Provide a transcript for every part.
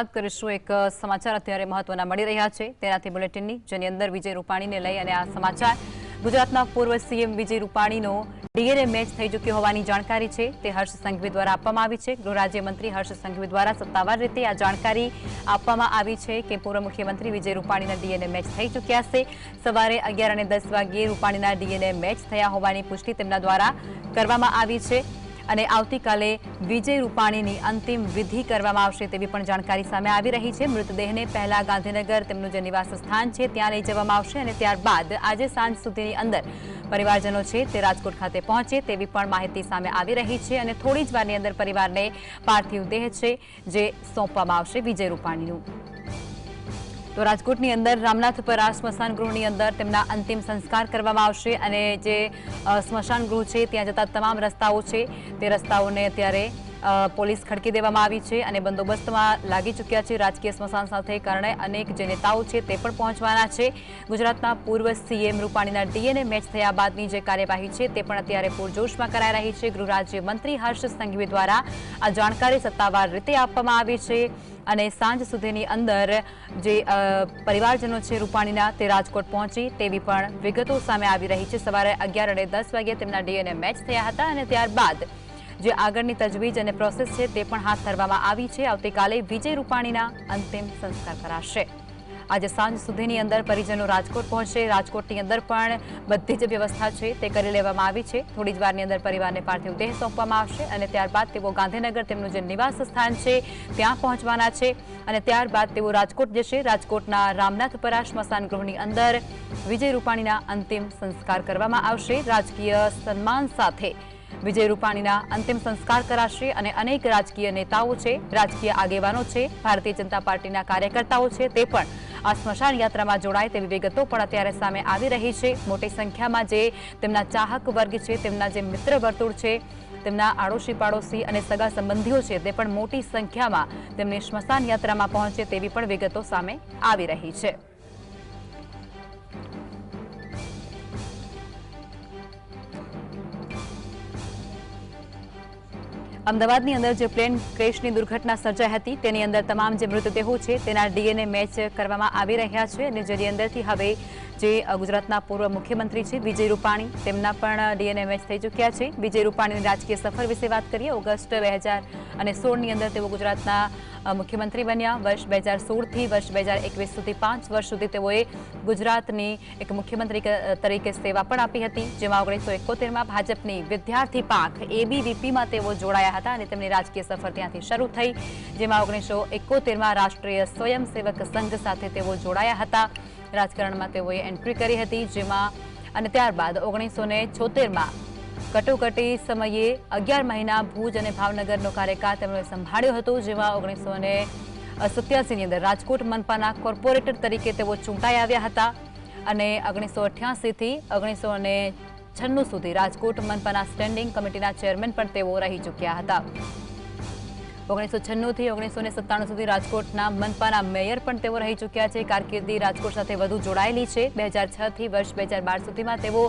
વાત કરીશું એક સમાચાર અત્યારે મહત્વના મળી રહ્યા છે. તેનાથી બુલેટિનની, જેની અંદર વિજય રૂપાણીને લઈ અને આ સમાચાર. ગુજરાતના પૂર્વ સીએમ વિજય રૂપાણીનો ડીએનએ મેચ થઈ ચૂક્યો હોવાની જાણકારી છે. તે હર્ષ સંઘવી દ્વારા આપવામાં આવી છે. ગૃહ રાજ્યમંત્રી હર્ષ સંઘવી દ્વારા સત્તાવાર રીતે આ જાણકારી આપવામાં આવી છે કે પૂર્વ મુખ્યમંત્રી વિજય રૂપાણીના ડીએનએ મેચ થઈ ચૂક્યા છે. સવારે અગિયાર અને દસ વાગ્યે રૂપાણીના ડીએનએ મેચ થયા હોવાની પુષ્ટિ તેમના દ્વારા કરવામાં આવી છે. અને આવતીકાલે વિજય રૂપાણીની અંતિમ વિધિ કરવામાં આવશે તેવી પણ જાણકારી સામે આવી રહી છે. મૃતદેહને પહેલા ગાંધીનગર તેમનું જે નિવાસ સ્થાન છે, ત્યાં લઈ જવામાં આવશે અને ત્યારબાદ આજે સાંજ સુધીની અંદર પરિવારજનો છે તે રાજકોટ ખાતે પહોંચે તેવી પણ માહિતી સામે આવી રહી છે અને થોડી જ વારની અંદર પરિવારને પાર્થિવ દેહ છે, જે સોંપવામાં આવશે વિજય રૂપાણીનું. તો રાજકોટની અંદર રામનાથપરા સ્મશાન ગૃહની અંદર તેમના અંતિમ સંસ્કાર કરવામાં આવશે અને જે સ્મશાન ગૃહ છે, ત્યાં જતા તમામ રસ્તાઓ છે, તે રસ્તાઓને અત્યારે પોલીસ ખડકી દેવામાં આવી છે અને બંદોબસ્તમાં લાગી ચૂક્યા છે રાજકીય સ્મશાન સાથે કારણે અનેક જે નેતાઓ છે તે પણ પહોંચવાના છે. ગુજરાતના પૂર્વ સીએમ રૂપાણીના ડીએનએ મેચ થયા બાદની જે કાર્યવાહી છે તે પણ અત્યારે પૂરજોશમાં કરાઈ રહી છે. ગૃહ રાજ્ય મંત્રી હર્ષ સંઘવી દ્વારા આ જાણકારી સત્તાવાર રીતે આપવામાં આવી છે અને સાંજ સુધીની અંદર જે પરિવારજનો છે રૂપાણીના તે રાજકોટ પહોંચી તેવી પણ વિગતો સામે આવી રહી છે. સવારે અગિયાર અને દસ વાગ્યે તેમના ડીએનએ મેચ થયા હતા અને ત્યારબાદ જે આગળની તજવીજ અને પ્રોસેસ છે તે પણ હાથ ધરવામાં આવી છે. આવતીકાલે વિજય રૂપાણીના અંતિમ સંસ્કાર કરાશે. આજે સાંજ સુધીની અંદર પરિજનો રાજકોટ પહોંચશે. રાજકોટની અંદર પણ બધી જ વ્યવસ્થા છે તે કરી લેવામાં આવી છે. થોડી જ વારની અંદર પરિવારને પાર્થિવ દેહ સોંપવામાં આવશે અને ત્યારબાદ તેઓ ગાંધીનગર તેમનું જે નિવાસ સ્થાન છે ત્યાં પહોંચવાના છે અને ત્યારબાદ તેઓ રાજકોટ જશે. રાજકોટના રામનાથપરા સ્મશાન ગૃહની અંદર વિજય રૂપાણીના અંતિમ સંસ્કાર કરવામાં આવશે. રાજકીય સન્માન સાથે વિજય રૂપાણીના અંતિમ સંસ્કાર કરાશે અને અનેક રાજકીય નેતાઓ છે, રાજકીય આગેવાનો છે, ભારતીય જનતા પાર્ટીના કાર્યકર્તાઓ છે, તે પણ આ સ્મશાન યાત્રામાં જોડાય તેવી વિગતો પણ અત્યારે સામે આવી રહી છે. મોટી સંખ્યામાં જે તેમના ચાહક વર્ગ છે, તેમના જે મિત્ર વર્તુળ છે, તેમના આડોશી પાડોશી અને સગા સંબંધીઓ છે, તે પણ મોટી સંખ્યામાં તેમની સ્મશાન યાત્રામાં પહોંચે તેવી પણ વિગતો સામે આવી રહી છે. અમદાવાદની અંદર જે પ્લેન ક્રેશની દુર્ઘટના સર્જાઈ હતી, તેની અંદર તમામ જે મૃતદેહો છે, તેના ડીએનએ મેચ કરવામાં આવી રહ્યા છે અને જેની અંદરથી હવે જે ગુજરાતના પૂર્વ મુખ્યમંત્રી છે, વિજય રૂપાણી. તેમના પણ ડીએનએ મેચ થઈ ચૂક્યા છે. વિજય રૂપાણીની રાજકીય સફર વિશે વાત કરીએ. ઓગસ્ટ બે હજાર અને સોળની અંદર તેઓ ગુજરાતના મુખ્યમંત્રી બન્યા. વર્ષ બે હજાર સોળથી વર્ષ બે હજાર એકવીસ સુધી પાંચ વર્ષ સુધી તેઓએ ગુજરાતની એક મુખ્યમંત્રી તરીકે સેવા પણ આપી હતી. જેમાં ઓગણીસો એકોતેરમાં ભાજપની વિદ્યાર્થી પાંખ એબીવીપીમાં તેઓ જોડાયા હતા અને તેમની રાજકીય સફર ત્યાંથી શરૂ થઈ. જેમાં ઓગણીસો એકોતેરમાં રાષ્ટ્રીય સ્વયંસેવક સંઘ સાથે તેઓ જોડાયા હતા. રાજકારણમાં તેઓએ એન્ટ્રી કરી હતી, જેમાં અને ત્યારબાદ ઓગણીસો ને છોતેરમાં કટોકટી સમયે અગિયાર મહિના ભુજ અને ભાવનગરનો કાર્યકાળ તેમણે સંભાળ્યો હતો, જેમાં ઓગણીસો ને સત્યાસીની અંદર રાજકોટ મનપાના કોર્પોરેટર તરીકે તેઓ ચૂંટાઈ આવ્યા હતા અને ઓગણીસો અઠ્યાસીથી ઓગણીસો ને છન્નું સુધી રાજકોટ મનપાના સ્ટેન્ડિંગ કમિટીના ચેરમેન પણ તેઓ રહી ચૂક્યા હતા. ઓગણીસો છન્નુંથી ઓગણીસો ને સુધી રાજકોટના મનપાના મેયર પણ તેઓ રહી ચૂક્યા છે. કારકિર્દી રાજકોટ સાથે વધુ જોડાયેલી છે. બે હજાર છથી વર્ષ બે હજાર બાર સુધીમાં તેઓ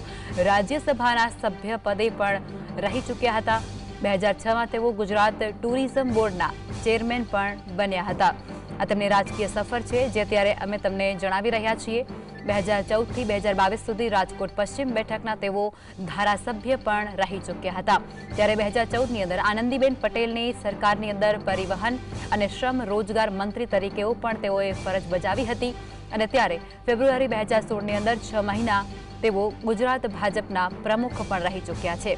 રાજ્યસભાના સભ્ય પદે પણ રહી ચૂક્યા હતા. બે હજાર છમાં તેઓ ગુજરાત ટુરિઝમ બોર્ડના ચેરમેન પણ બન્યા હતા. આ તેમની રાજકીય સફર છે, જે અત્યારે અમે તમને જણાવી રહ્યા છીએ. બે હજાર ચૌદથી બે હજાર બાવીસ સુધી રાજકોટ પશ્ચિમ બેઠકના તેઓ ધારાસભ્ય પણ રહી ચૂક્યા હતા. ત્યારે બે હજાર ચૌદની અંદર આનંદીબેન પટેલની સરકારની અંદર પરિવહન અને શ્રમ રોજગાર મંત્રી તરીકેઓ પણ તેઓએ ફરજ બજાવી હતી અને ત્યારે ફેબ્રુઆરી બે હજાર સોળની અંદર છ મહિના તેઓ ગુજરાત ભાજપના પ્રમુખ પણ રહી ચૂક્યા છે.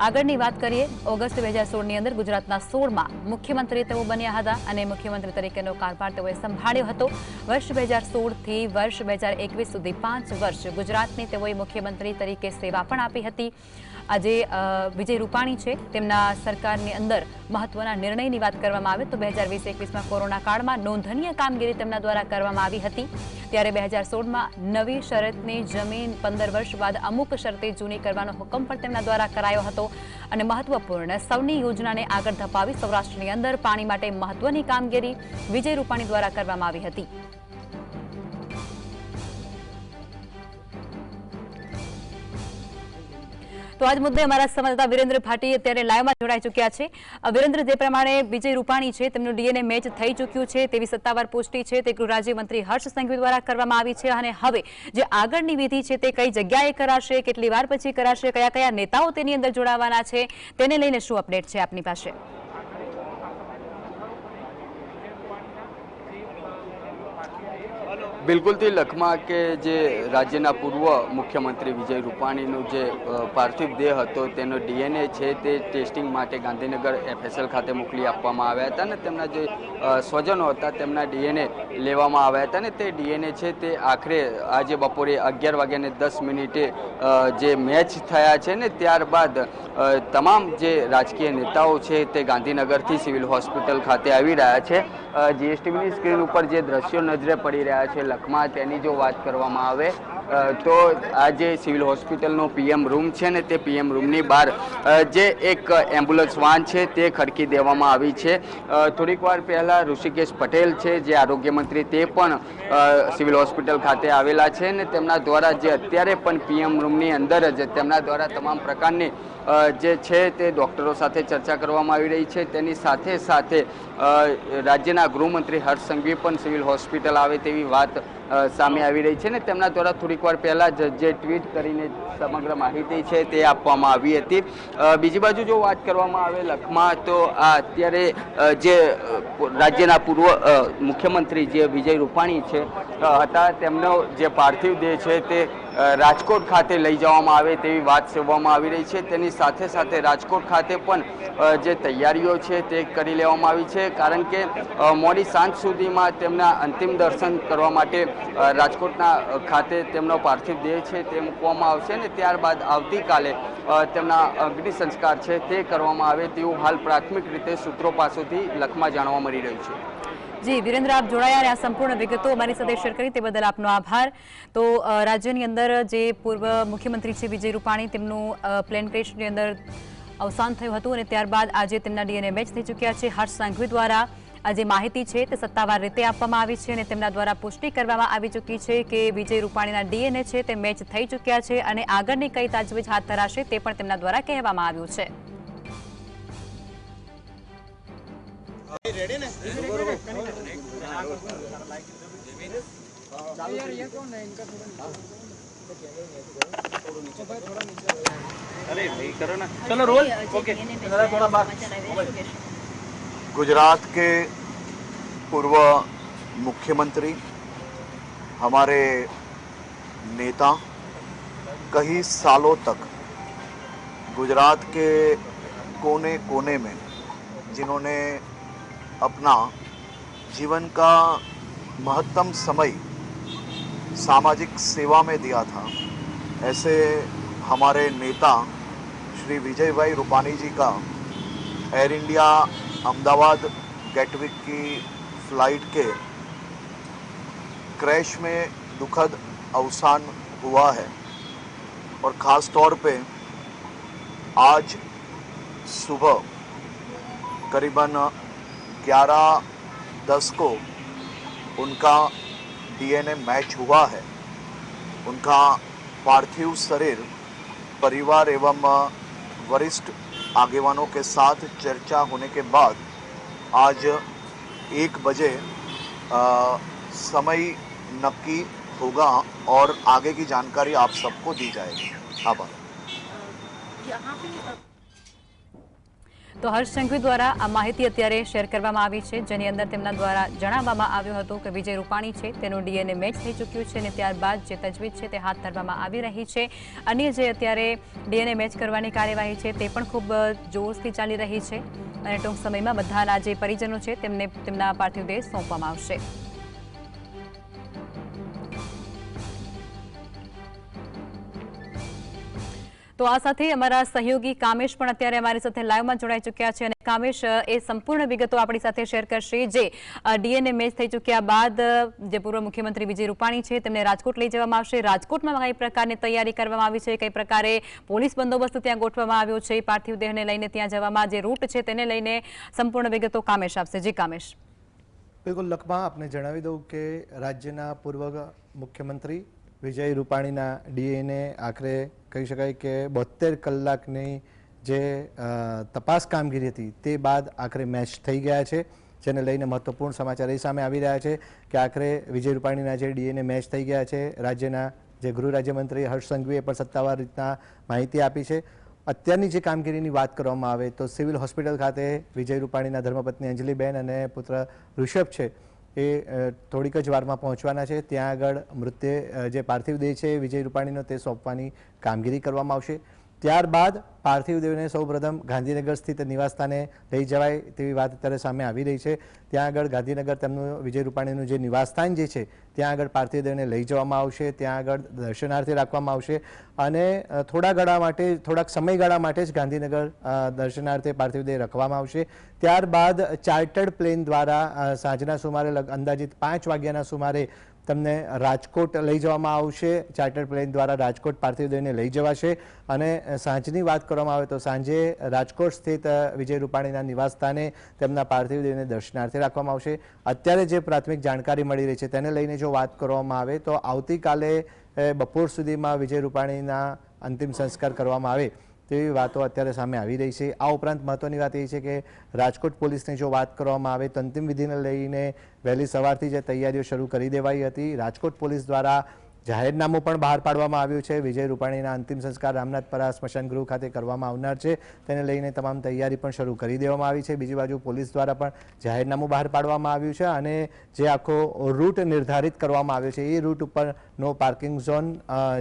આગળની વાત કરીએ ઓગસ્ટ બે હજાર સોળની અંદર ગુજરાતના સોળમાં મુખ્યમંત્રી તેઓ બન્યા હતા અને મુખ્યમંત્રી તરીકેનો કારભાર તેઓએ સંભાળ્યો હતો. વર્ષ બે હજાર સોળથી વર્ષ બે હજાર એકવીસ સુધી પાંચ વર્ષ ગુજરાતની તેઓએ મુખ્યમંત્રી તરીકે સેવા પણ આપી હતી. આજે અ, વિજય રૂપાણી છે તેમના સરકારની અંદર મહત્વના નિર્ણયની વાત કરવામાં આવે તો બે હજાર વીસ એકવીસમાં કોરોના કાળમાં નોંધનીય કામગીરી તેમના દ્વારા કરવામાં આવી હતી. ત્યારે બે હજાર સોળમાં નવી શરતની જમીન પંદર વર્ષ બાદ અમુક શરતે જૂની કરવાનો હુકમ પણ તેમના દ્વારા કરાયો હતો. અને મહત્વપૂર્ણ સૌની યોજનાને આગળ ધપાવી સૌરાષ્ટ્રની અંદર પાણી માટે મહત્વની કામગીરી વિજય રૂપાણી દ્વારા કરવામાં આવી હતી. તો આજ મુદ્દે અમારા સંવાદદાતા વિરેન્દ્ર ભાટી અત્યારે લાઈવમાં જોડાઈ ચૂક્યા છે. વિરેન્દ્ર, જે પ્રમાણે વિજય રૂપાણી છે, તેમનું ડીએનએ મેચ થઈ ચૂક્યું છે, તેવી સત્તાવાર પુષ્ટિ છે, તે ગૃહ રાજ્યમંત્રી હર્ષ સંઘવી દ્વારા કરવામાં આવી છે અને હવે જે આગળની વિધિ છે તે કઈ જગ્યાએ કરાશે, કેટલી વાર પછી કરાશે, કયા કયા નેતાઓ તેની અંદર જોડાવાના છે, તેને લઈને શું અપડેટ છે આપની પાસે? બિલકુલથી લખમાં કે જે રાજ્યના પૂર્વ મુખ્યમંત્રી વિજય રૂપાણીનું જે પાર્થિવ દેહ હતો, તેનો ડીએનએ છે તે ટેસ્ટિંગ માટે ગાંધીનગર એફએસએલ ખાતે મોકલી આપવામાં આવ્યા હતા અને તેમના જે સ્વજનો હતા તેમના ડીએનએ લેવામાં આવ્યા હતા અને તે ડીએનએ છે તે આખરે, આજે બપોરે અગિયાર વાગ્યાને દસ મિનિટે જે મેચ થયા છે ને ત્યારબાદ તમામ જે રાજકીય નેતાઓ છે તે ગાંધીનગરથી સિવિલ હોસ્પિટલ ખાતે આવી રહ્યા છે. જીએસટીવીની સ્ક્રીન ઉપર જે દ્રશ્યો નજરે પડી રહ્યા છે લખમાં તેની જો વાત કરવામાં આવે તો આ જે સિવિલ હોસ્પિટલનો પીએમ રૂમ છે ને તે પીએમ રૂમની બહાર જે એક એમ્બ્યુલન્સ વાન છે તે ખડકી દેવામાં આવી છે. થોડીક વાર પહેલાં ઋષિકેશ પટેલ છે, જે આરોગ્ય મંત્રી, તે પણ સિવિલ હોસ્પિટલ ખાતે આવેલા છે ને તેમના દ્વારા જે અત્યારે પણ પીએમ રૂમની અંદર જ તેમના દ્વારા તમામ પ્રકારની જે છે તે ડૉક્ટરો સાથે ચર્ચા કરવામાં આવી રહી છે. તેની સાથે સાથે રાજ્યના ગૃહમંત્રી હર્ષ સંઘવી પણ સિવિલ હોસ્પિટલ આવે તેવી વાત સામે આવી રહી છે ને તેમના દ્વારા થોડીક વાર પહેલાં જ જે ટ્વીટ કરીને સમગ્ર માહિતી છે તે આપવામાં આવી હતી. બીજી બાજુ જો વાત કરવામાં આવે લખમાં, તો આ અત્યારે જે રાજ્યના પૂર્વ મુખ્યમંત્રી જે વિજય રૂપાણી છે હતા, તેમનો જે પાર્થિવ દેહ છે તે રાજકોટ ખાતે લઈ જવામાં આવે તેવી વાત સેવવામાં આવી રહી છે. તેની સાથે સાથે રાજકોટ ખાતે પણ જે તૈયારીઓ છે તે કરી લેવામાં આવી છે. કારણ કે મોડી સાંજ સુધીમાં તેમના અંતિમ દર્શન કરવા માટે રાજકોટના ખાતે તેમનો પાર્થિવ દેહ છે તે મૂકવામાં આવશે ને ત્યારબાદ આવતીકાલે તેમના અગ્નિ સંસ્કાર છે તે કરવામાં આવે તેવું હાલ પ્રાથમિક રીતે સૂત્રો પાસેથી લખમાં જાણવા મળી રહ્યું છે. જી, વિરેન્દ્ર, આપ જોડાયા અને આ સંપૂર્ણ વિગતો અમારી સાથે શેર કરી તે બદલ આપનો આભાર. તો રાજ્યની અંદર જે પૂર્વ મુખ્યમંત્રી છે વિજય રૂપાણી, તેમનું પ્લેન ક્રેશની અંદર અવસાન થયું હતું અને ત્યારબાદ આજે તેમના ડીએનએ મેચ થઈ ચૂક્યા છે. હર્ષ સાંઘવી દ્વારા આ જે માહિતી છે તે સત્તાવાર રીતે આપવામાં આવી છે અને તેમના દ્વારા પુષ્ટિ કરવામાં આવી ચૂકી છે કે વિજય રૂપાણીના ડીએનએ છે તે મેચ થઈ ચૂક્યા છે અને આગળની કઈ તાજવીજ હાથ ધરાશે તે પણ તેમના દ્વારા કહેવામાં આવ્યું છે. चलो रोल। ओके गुजरात के पूर्व मुख्यमंत्री, हमारे नेता, कई सालों तक गुजरात के कोने कोने में, जिन्होंने अपना जीवन का महत्तम समय सामाजिक सेवा में दिया था। ऐसे हमारे नेता श्री विजय भाई रूपानी जी का एयर इंडिया अहमदाबाद गेटविक की फ़्लाइट के क्रैश में दुखद अवसान हुआ है और ख़ास तौर पे आज सुबह करीबन 11 दस को उनका डीएनए मैच हुआ है। उनका पार्थिव शरीर परिवार एवं वरिष्ठ आगेवानों के साथ चर्चा होने के बाद आज एक बजे अ, समय नक्की होगा और आगे की जानकारी आप सबको दी जाएगी। आभार। તો હર્ષ સંઘવી દ્વારા આ માહિતી અત્યારે શેર કરવામાં આવી છે, જેની અંદર તેમના દ્વારા જણાવવામાં આવ્યું હતું કે વિજય રૂપાણી છે, તેનું ડીએનએ મેચ થઈ ચૂક્યું છે અને ત્યારબાદ જે તજવીજ છે તે હાથ ધરવામાં આવી રહી છે. અન્ય જે અત્યારે ડીએનએ મેચ કરવાની કાર્યવાહી છે તે પણ ખૂબ જોશથી ચાલી રહી છે અને ટૂંક સમયમાં બધાના જે પરિજનો છે તેમને તેમના પાર્થિવ દેહ સોંપવામાં આવશે. તો આ સાથે અમારા સહયોગી કામેશ પણ અત્યારે અમારી સાથે લાઈવમાં જોડાઈ ચૂક્યા છે અને કામેશ, એ સંપૂર્ણ વિગતો આપણી સાથે શેર કરશે, જે ડીએનએ મેચ થઈ ચૂક્યા બાદ, જે પૂર્વ મુખ્યમંત્રી વિજય રૂપાણી છે, તેમને રાજકોટ લઈ જવામાં આવશે. રાજકોટમાં કઈ પ્રકારની તૈયારી કરવામાં આવી છે, કઈ પ્રકારે પોલીસ બંદોબસ્ત ત્યાં ગોઠવવામાં આવ્યો છે, પાર્થિવ દેહને લઈને ત્યાં જવામાં જે રૂટ છે તેને લઈને સંપૂર્ણ વિગતો કામેશ આપશે. જી, કામેશ. બિલકુલ, લખમાં આપને જણાવી દઉં કે રાજ્યના પૂર્વ મુખ્યમંત્રી વિજય રૂપાણીના ડીએને આખરે કહી શકાય કે બોતેર કલાકની જે તપાસ કામગીરી હતી તે બાદ આખરે મેચ થઈ ગયા છે, જેને લઈને મહત્વપૂર્ણ સમાચાર એ સામે આવી રહ્યા છે કે આખરે વિજય રૂપાણીના જે ડીએને મેચ થઈ ગયા છે, રાજ્યના જે ગૃહ રાજ્યમંત્રી હર્ષ સંઘવીએ પણ સત્તાવાર રીતના માહિતી આપી છે. અત્યારની જે કામગીરીની વાત કરવામાં આવે તો સિવિલ હોસ્પિટલ ખાતે વિજય રૂપાણીના ધર્મપત્ની અંજલિબેન અને પુત્ર ઋષભ છે. એ થોડીક જ વારમાં પહોંચવાના છે. ત્યાં આગળ મૃત્યુ જે પાર્થિવ દેહ છે વિજય રૂપાણીનો તે સોંપવાની કામગીરી કરવામાં આવશે. ત્યારબાદ પાર્થિવદેવને સૌપ્રથમ ગાંધીનગર સ્થિત નિવાસસ્થાને લઈ જવાય તેવી વાત અત્યારે સામે આવી રહી છે. ત્યાં આગળ ગાંધીનગર તેમનું વિજય રૂપાણીનું જે નિવાસસ્થાન જે છે, ત્યાં આગળ પાર્થિવ દેહને લઈ જવામાં આવશે, ત્યાં આગળ દર્શનાર્થે રાખવામાં આવશે અને થોડા ગાળા માટે, થોડાક સમયગાળા માટે જ ગાંધીનગર દર્શનાર્થે પાર્થિવદેવ રાખવામાં આવશે. ત્યારબાદ ચાર્ટર્ડ પ્લેન દ્વારા સાંજના સુમારે અંદાજિત પાંચ વાગ્યાના સુમારે તમને રાજકોટ લઈ જવામાં આવશે. ચાર્ટર પ્લેન દ્વારા રાજકોટ પાર્થિવ દેહને લઈ જવાશે. અને સાંજની વાત કરવામાં આવે તો સાંજે રાજકોટ સ્થિત વિજય રૂપાણીના નિવાસસ્થાને તેમના પાર્થિવ દેહને દર્શનાર્થે રાખવામાં આવશે. અત્યારે જે પ્રાથમિક જાણકારી મળી રહી છે તેને લઈને જો વાત કરવામાં આવે તો આવતીકાલે બપોર સુધીમાં વિજય રૂપાણીના અંતિમ સંસ્કાર કરવામાં આવે. તેવી વાતો અત્યારે સામે આવી રહી છે. આ ઉપરાંત મહત્વની વાત એ છે કે રાજકોટ પોલીસની જો વાત કરવામાં આવે, તો અંતિમ વિધિને લઈને વહેલી સવારથી જે તૈયારીઓ શરૂ કરી દેવાઈ હતી. રાજકોટ પોલીસ દ્વારા જાહેરનામું પણ બહાર પાડવામાં આવ્યું છે. વિજય રૂપાણીના અંતિમ સંસ્કાર રામનાથપરા સ્મશાન ગૃહ ખાતે કરવામાં આવનાર છે. તેને લઈને તમામ તૈયારી પણ શરૂ કરી દેવામાં આવી છે. બીજી બાજુ પોલીસ દ્વારા પણ જાહેરનામું બહાર પાડવામાં આવ્યું છે અને જે આખો રૂટ નિર્ધારિત કરવામાં આવ્યો છે, એ રૂટ ઉપરનો પાર્કિંગ ઝોન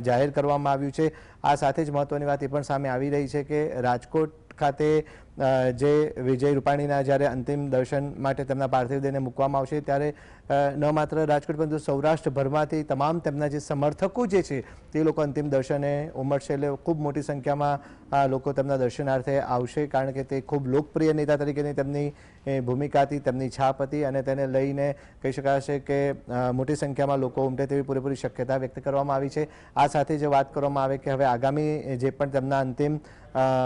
જાહેર કરવામાં આવ્યું છે. આ સાથે જ મહત્વની વાત એ પણ સામે આવી રહી છે કે રાજકોટ ખાતે જે વિજય રૂપાણીના જ્યારે અંતિમ દર્શન માટે તેમના પાર્થિવ દેહને મૂકવામાં આવશે, ત્યારે ન માત્ર રાજકોટ પરંતુ સૌરાષ્ટ્રભરમાંથી તમામ તેમના જે સમર્થકો જે છે, તે લોકો અંતિમ દર્શને ઉમટશે. એટલે ખૂબ મોટી સંખ્યામાં લોકો તેમના દર્શનાર્થે આવશે, કારણ કે તે ખૂબ લોકપ્રિય નેતા તરીકેની તેમની ભૂમિકા હતી, તેમની છાપ હતી અને તેને લઈને કહી શકાશે કે મોટી સંખ્યામાં લોકો ઉમટે તેવી પૂરેપૂરી શક્યતા વ્યક્ત કરવામાં આવી છે. આ સાથે જે વાત કરવામાં આવે કે હવે આગામી, જે પણ તેમના અંતિમ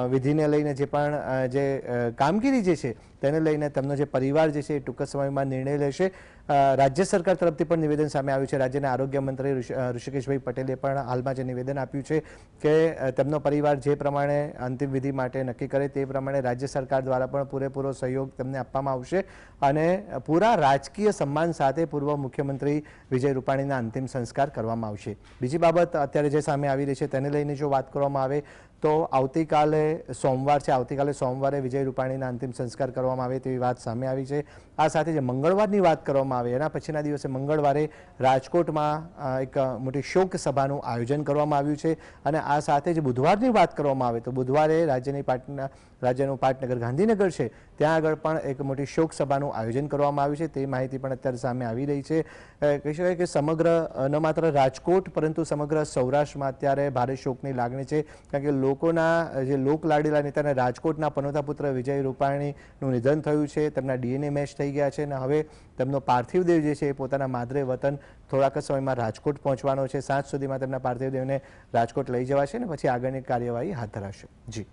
વિધિને લઈને જે પણ જે કામગીરી જે છે, તેને લઈને તેમનો જે પરિવાર જે છે એ ટૂંક સમયમાં નિર્ણય લેશે. રાજ્ય સરકાર તરફથી પણ નિવેદન સામે આવ્યું છે. રાજ્યના આરોગ્ય મંત્રી ઋષિકેશભાઈ પટેલે પણ હાલમાં જે નિવેદન આપ્યું છે કે તેમનો પરિવાર જે પ્રમાણે અંતિમ વિધિ માટે નક્કી કરે તે પ્રમાણે રાજ્ય સરકાર દ્વારા પણ પૂરેપૂરો સહયોગ તેમને આપવામાં આવશે અને પૂરા રાજકીય સન્માન સાથે પૂર્વ મુખ્યમંત્રી વિજય રૂપાણીના અંતિમ સંસ્કાર કરવામાં આવશે. બીજી બાબત અત્યારે જે સામે આવી રહી છે તેને લઈને જો વાત કરવામાં આવે તો આવતીકાલે સોમવાર છે. આવતીકાલે સોમવારે વિજય રૂપાણીના અંતિમ સંસ્કાર કરવામાં આવે તેવી વાત સામે આવી છે. આ સાથે જે મંગળવારની વાત કરવામાં આવે. એના પછીના દિવસે મંગળવારે રાજકોટમાં એક મોટી શોક સભાનું આયોજન કરવામાં આવ્યું છે. અને આ સાથે જ બુધવારની વાત કરવામાં આવે તો બુધવારે રાજ્યની પાટના રાજ્યનું પાટનગર ગાંધીનગર છે. ત્યાં આગળ પણ એક મોટી શોક સભાનું આયોજન કરવામાં આવ્યું છે. તે માહિતી પણ અત્યારે સામે આવી રહી છે. કહી શકાય કે સમગ્ર ન માત્ર રાજકોટ, પરંતુ સમગ્ર સૌરાષ્ટ્રમાં અત્યારે ભારે શોકની લાગણી છે. કારણ કે લોકોના, જે લોકલાડીલા લાડેલા નેતાને રાજકોટના પનોતા પુત્ર વિજય રૂપાણીનું નિધન થયું છે. તેમના ડીએનએ મેચ થઈ ગયા છે અને હવે તેમનો પાર્થિવ દેવ જે છે એ પોતાના માદરે વતન થોડાક સમયમાં રાજકોટ પહોંચવાનો છે. સાંજ સુધીમાં તેમના પાર્થિવ દેવને રાજકોટ લઈ જવાશે અને પછી આગળની કાર્યવાહી હાથ ધરાશે. જી.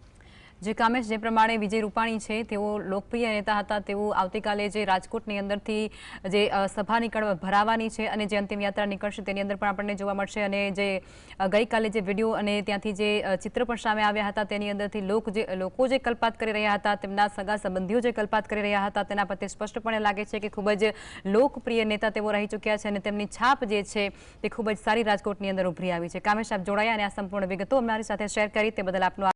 જે કામેશ જે પ્રમાણે વિજય રૂપાણી છે તેઓ લોકપ્રિય નેતા હતા તેઓ આવતીકાલે જે રાજકોટની અંદરથી જે અ, સભા નીકળવા ભરાવાની છે અને જે અંતિમ યાત્રા નીકળશે તેની અંદર પણ આપણને જોવા મળશે અને જે અ, ગઈકાલે જે વીડિયો અને ત્યાંથી જે અ, ચિત્ર પણ સામે આવ્યા હતા તેની અંદરથી લોક જે લોકો જે કલ્પાત કરી રહ્યા હતા તેમના સગા સંબંધીઓ જે કલ્પાત કરી રહ્યા હતા તેના પરથી સ્પષ્ટપણે લાગે છે કે ખૂબ જ લોકપ્રિય નેતા તેઓ રહી ચૂક્યા છે અને તેમની છાપ જે છે તે ખૂબ જ સારી રાજકોટની અંદર ઉભરી આવી છે. કામેશ આપ જોડાયા અને આ સંપૂર્ણ વિગતો અમારી સાથે શેર કરી તે બદલ આપનો